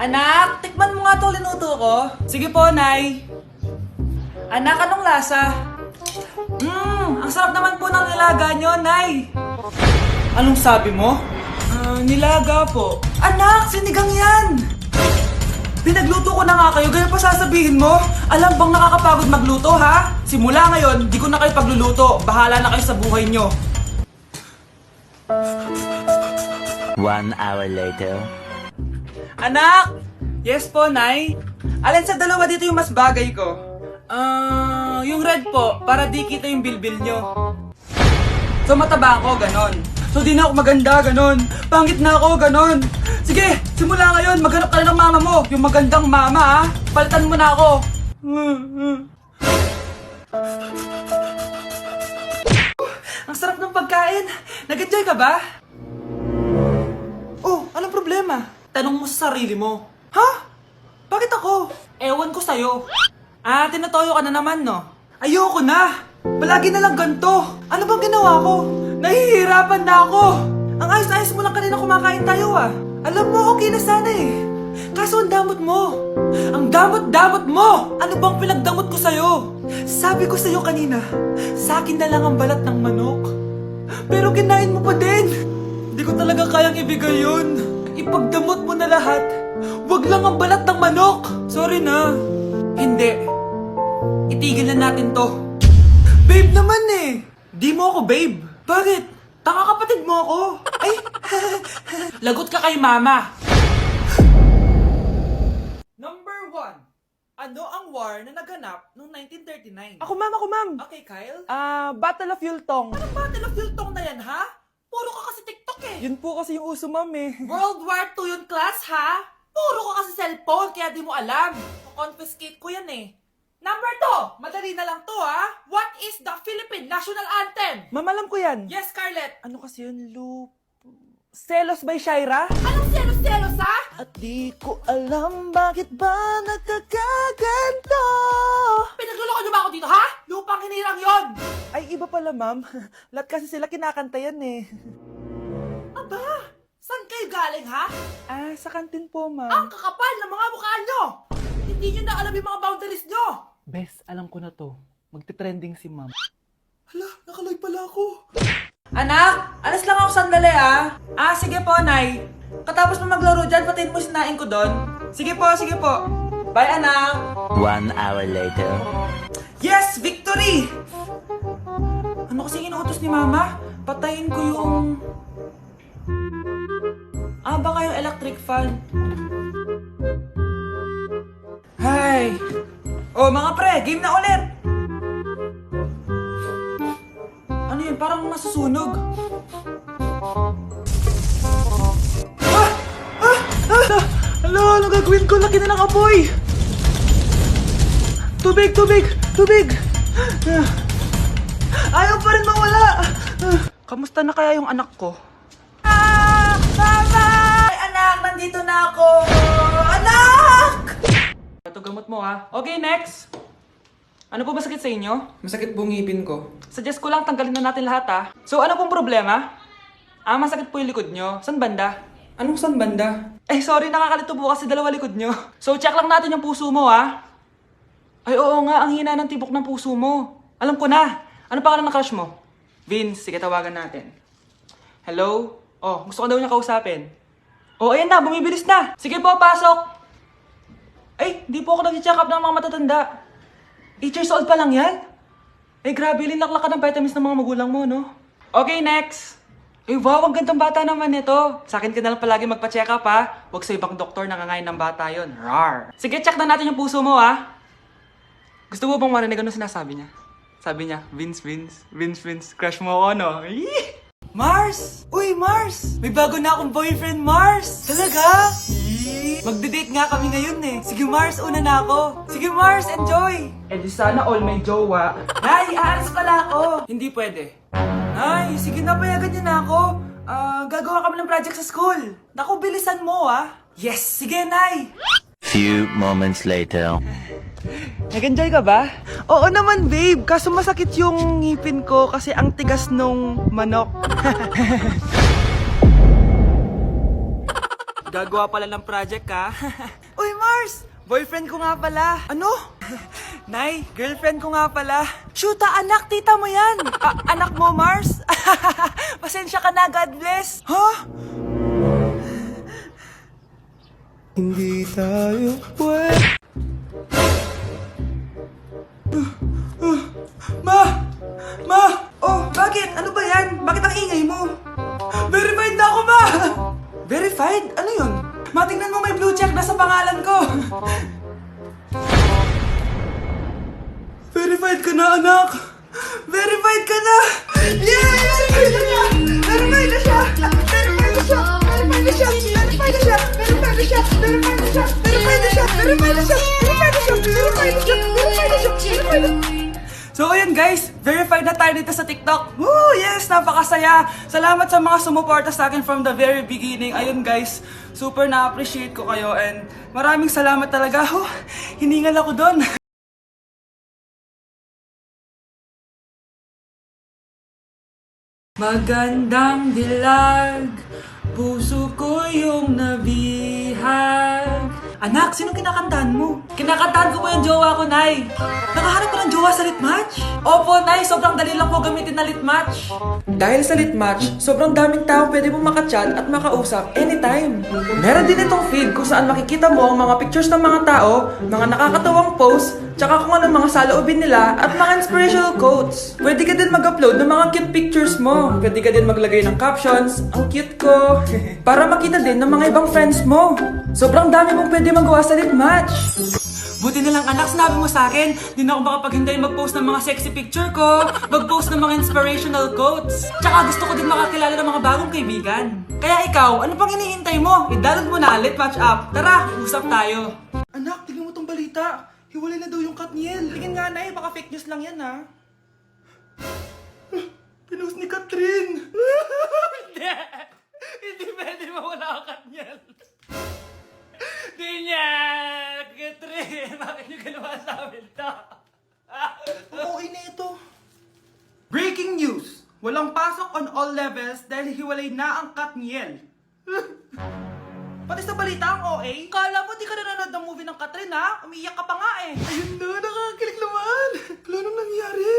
Anak, tikman mo nga to linuto ko. Sige po, Nay. Anak, anong lasa? Mmm, ang sarap naman po ng nilaga nyo, Nay. Anong sabi mo? Ah, nilaga po. Anak, sinigang yan! Pinagluto ko na nga kayo, ganyan pa sasabihin mo? Alam bang nakakapagod magluto, ha? Simula ngayon, di ko na kayo pagluluto. Bahala na kayo sa buhay nyo. One hour later. Anak! Yes po, Nay. Alin sa dalawa dito yung mas bagay ko? Ah, yung red po, para di kita yung bilbil nyo. So mataba ako, ganon. So di na ako maganda, ganon. Pangit na ako, ganon. Sige, simula ngayon, maghanap ka na ng mama mo. Yung magandang mama, ha? Palitan mo na ako. Ang sarap ng pagkain. Nag-enjoy ka ba? Oh, anong problema? Tanong mo sa sarili mo. Ha? Bakit ako? Ewan ko sa'yo. Ah, tinatoyo ka na naman, no? Ayoko na! Palagi na lang ganito. Ano bang ginawa ko? Nahihirapan na ako. Ang ayos-ayos mo lang kanina kumakain tayo, ah. Alam mo, okay na sana eh. Kaso ang damot mo. Ang damot-damot mo! Ano bang pinagdamot ko sa'yo? Sabi ko sa'yo kanina, sa akin na lang ang balat ng manok. Pero kinain mo pa din. Hindi ko talaga kayang ibigay yun. Ipagdamot mo na lahat. Wag lang ang balat ng manok. Sorry na. Hindi. Itigil na natin to. Babe naman eh. Di mo ako babe. Bakit? Taka kapatid mo ako. Ay, lagot ka kay mama. Number one. Ano ang war na naganap noong 1939? Ako ma'am, ako ma'am. Okay, Kyle. Ah, Battle of Yultong. Anong battle of Yultong na yan, ha? Puro ka kasi TikTok eh. Yun po kasi yung uso ma'am eh. World War II yun, class, ha? Puro ka kasi cellphone, kaya di mo alam. Confiscate ko yan eh. Number two, madali na lang to, ha? What is the Philippine National Anthem? Ma'am, alam ko yan. Yes, Scarlett. Ano kasi yun, Lu... Selos by Shaira? Anong selos-selos, ha? At di ko alam bakit ba nagkakaganto. Pala ma'am. Lahat kasi sila kinakanta yan eh. Aba, saan kayo galing, ha? Ah, sa kantin po ma'am. Ang kakapal ng mga mukha nyo. Hindi nyo na alam yung mga boundaries nyo. Bes, alam ko na to. Magte-trending si ma'am. Hala, nakalive pala ako. Anak, alas lang ako sandali ah. Ah, sige po, Nay. Katapos mo maglaro dyan, patayin mo sinain ko doon. Sige po, sige po. Bye, anak. One hour later. Yes, victory! Ano kasi inuutos ni Mama? Patayin ko yung... Ah, baka yung electric fan. Hay! Oh, mga pre, game na ulit! Ano yun? Parang masusunog. Ah! Ah! Ah! Alo, ano gagawin ko? Laki na ng apoy! Tubig, tubig, tubig! Ah. Ayaw pa rin mawala! Kamusta na kaya yung anak ko? Ah! Mama! Ay, anak, nandito na ako! Anak! Ito gamot mo ha. Okay, next! Ano po ba sakit sa inyo? Masakit po ngipin ko. Suggest ko lang tanggalin na natin lahat ha. So ano pong problema? Ah, masakit po yung likod nyo. San banda? Anong san banda? Eh, sorry, nakakalito po kasi dalawa likod nyo. So, check lang natin yung puso mo, ha? Ay, oo nga, ang hina ng tibok ng puso mo. Alam ko na. Ano pangalan ng crush mo? Vince, sige, tawagan natin. Hello? Oh, gusto ko daw niya kausapin. Oh, ayan na, bumibilis na. Sige po, pasok. Ay, di po ako nag-check up ng mga matatanda. 8 years old pa lang yan? Eh, grabe, linaklak ka ng vitamins ng mga magulang mo, no? Okay, next. Eh, wow, ang gandang bata naman nito. Sa akin ka na lang palagi magpa-check up, ha? Huwag sa ibang doktor nangangain ng bata yon. Rar. Sige, check na natin yung puso mo, ha? Gusto mo bang marinig ano sinasabi niya? Sabi niya, Vince, Vince, Vince, Vince, crush mo ako, no? Eee! Mars! Uy, Mars! May bago na akong boyfriend, Mars! Talaga? Eee! Magde-date nga kami ngayon eh. Sige, Mars, una na ako. Sige, Mars, enjoy! Eh di sana all may jowa. Nay, aalis pala ako. Hindi pwede. Nay, sige na, payagan niyo na ako. Ah, gagawa kami ng project sa school. Naku, bilisan mo ah. Yes, sige, Nay! Few moments later. Nag-enjoy ka ba? Oo naman, babe. Kaso masakit yung ngipin ko kasi ang tigas nung manok. Gagawa pala ng project ka? Uy, Mars! Boyfriend ko nga pala. Ano? Nay, girlfriend ko nga pala. Shoota, anak, tita mo yan. A- anak mo, Mars? Pasensya ka na, God bless. Ha? Hindi tayo pwede. Ma! Ma! Oh, bakit? Ano ba yan? Bakit ang ingay mo? Verified na ako, ma! Verified? Ano yun? Ma, tingnan mo may blue check na sa pangalan ko. Verified ka na, anak! Verified ka na! Yeah! Verified! Verified na siya! Verified na siya! Verified na siya! Verified na siya! Siya! So ayun guys, verified na tayo dito sa TikTok. Woo! Yes, napakasaya. Salamat sa mga sumuporta sa akin from the very beginning. Ayun guys, super na-appreciate ko kayo and maraming salamat talaga. Oh, hiningal ako doon. Magandang dilag, puso ko yung nabihag. Anak, sino kinakantahan mo? Kinakantahan ko po yung jowa ko, Nay. Nakahanap ka ng jowa sa litmatch? Opo, Nay. Sobrang dali lang po gamitin na litmatch. Dahil sa Litmatch, sobrang daming tao pwede mong makachat at makausap anytime. Meron din itong feed kung saan makikita mo ang mga pictures ng mga tao, mga nakakatawang posts, tsaka kung anong mga saloobin nila at mga inspirational quotes. Pwede ka din mag-upload ng mga cute pictures mo. Pwede ka din maglagay ng captions, ang cute ko, para makita din ng mga ibang friends mo. Sobrang dami mong pwede magawa sa Litmatch. Buti na lang anak, sinabi mo sa akin, di na ako makapaghinday mag-post ng mga sexy picture ko, mag-post ng mga inspirational quotes. Tsaka gusto ko din makakilala ng mga bagong kaibigan. Kaya ikaw, ano pang hinihintay mo? I-download mo na, Lit Match App. Tara, usap tayo. Anak, tingnan mo tong balita. Hiwalay na daw yung Katniel. Tingin nga na eh, baka fake news lang yan ha. Pinost ni Katrin. Hindi. Hindi pwede mawala ang Katniel. Di niya! Katrin! Bakit niyo ginawa sa amin to? okay na ito. Breaking news! Walang pasok on all levels dahil hiwalay na ang Katniel. Pati sa balita ang OA, kala mo di ka nanonood ng movie ng Katrin ha? Umiyak ka pa nga eh. Ayun na, nakakilig naman. Wala nang nangyari.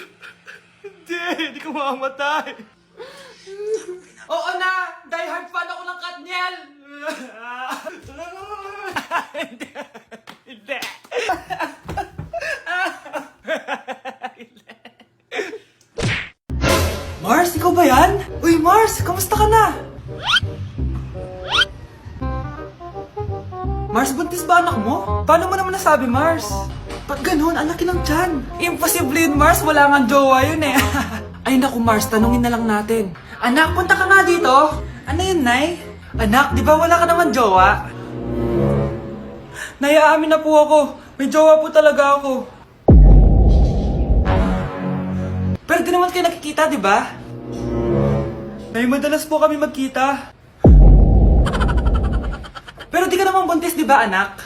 Hindi, hindi ka mamamatay. Oo na, die hard fan ako ng Katniel. Hindi. Hindi. Mars, ikaw ba yan? Uy, Mars, kamusta ka na? Mars, buntis ba anak mo? Paano mo naman nasabi, Mars? Ba't ganun? Ang laki ng tiyan. Imposible yun, Mars. Wala nga jowa yun eh. Ay naku, Mars. Tanungin na lang natin. Anak, punta ka nga dito. Ano yun, Nay? Anak, di ba wala ka naman jowa? Nay, aamin na po ako. May jowa po talaga ako. Pero di naman kayo nakikita, di ba? Nay, madalas po kami magkita. Pero di ka naman buntis, di ba, anak?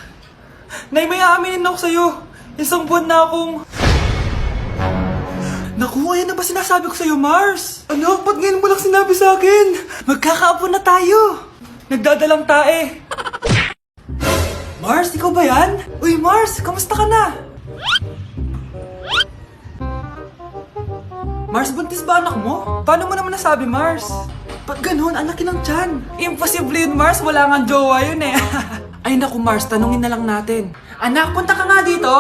Nay, may aaminin ako sa'yo. Isang buwan na akong... Naku, ayan na ba sinasabi ko sa'yo, Mars? Anak, ba't ngayon mo lang sinabi sa akin? Magkakaapo na tayo. Nagdadalang tae. Mars, ikaw ba yan? Uy, Mars, kamusta ka na? Mars, buntis ba anak mo? Paano mo naman nasabi, Mars? Ba't ganun? Ang laki ng tiyan. Imposible yun, Mars. Wala nga jowa yun eh. Ay naku, Mars. Tanungin na lang natin. Anak, punta ka nga dito.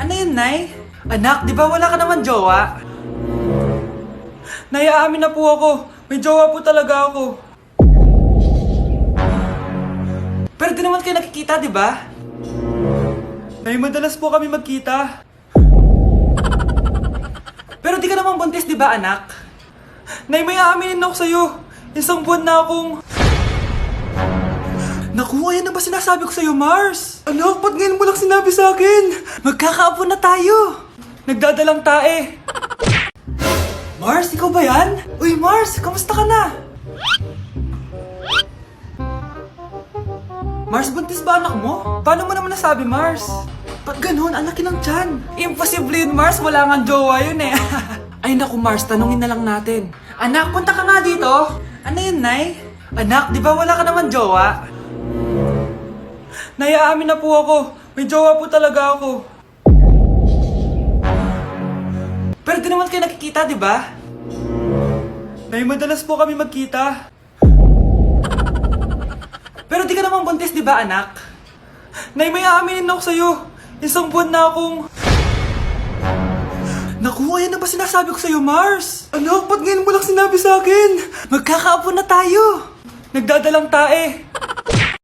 Ano yun, Nay? Anak, di ba wala ka naman jowa? Nay, aamin na po ako. May jowa po talaga ako. Pero di naman kayo nakikita, di ba? Nay, madalas po kami magkita. Pero di ka naman buntis, di ba, anak? Nay, may aaminin ako sa'yo. Isang buwan na akong... Naku, ayan na ba sinasabi ko sa'yo, Mars? Anak, ba't ngayon mo lang sinabi sa akin? Magkakaapo na tayo. Nagdadalang tae. Mars, ikaw ba yan? Uy, Mars, kamusta ka na? Mars, buntis ba anak mo? Paano mo naman nasabi, Mars? Ba't ganun? Ang laki ng tiyan. Imposible yun, Mars. Wala nga jowa yun eh. Ay naku, Mars. Tanungin na lang natin. Anak, punta ka nga dito. Ano yun, Nay? Anak, di ba wala ka naman jowa? Nayaamin na po ako. May jowa po talaga ako. Pero di naman kayo nakikita, di ba? Nay, madalas po kami magkita. Pero di ka naman buntis, di ba, anak? Nay, may aaminin ako sa'yo. Isang buwan na akong... Naku, ayan na ba sinasabi ko sa'yo, Mars? Anak, ba't ngayon mo lang sinabi sa akin? Magkakaapo na tayo. Nagdadalang tae.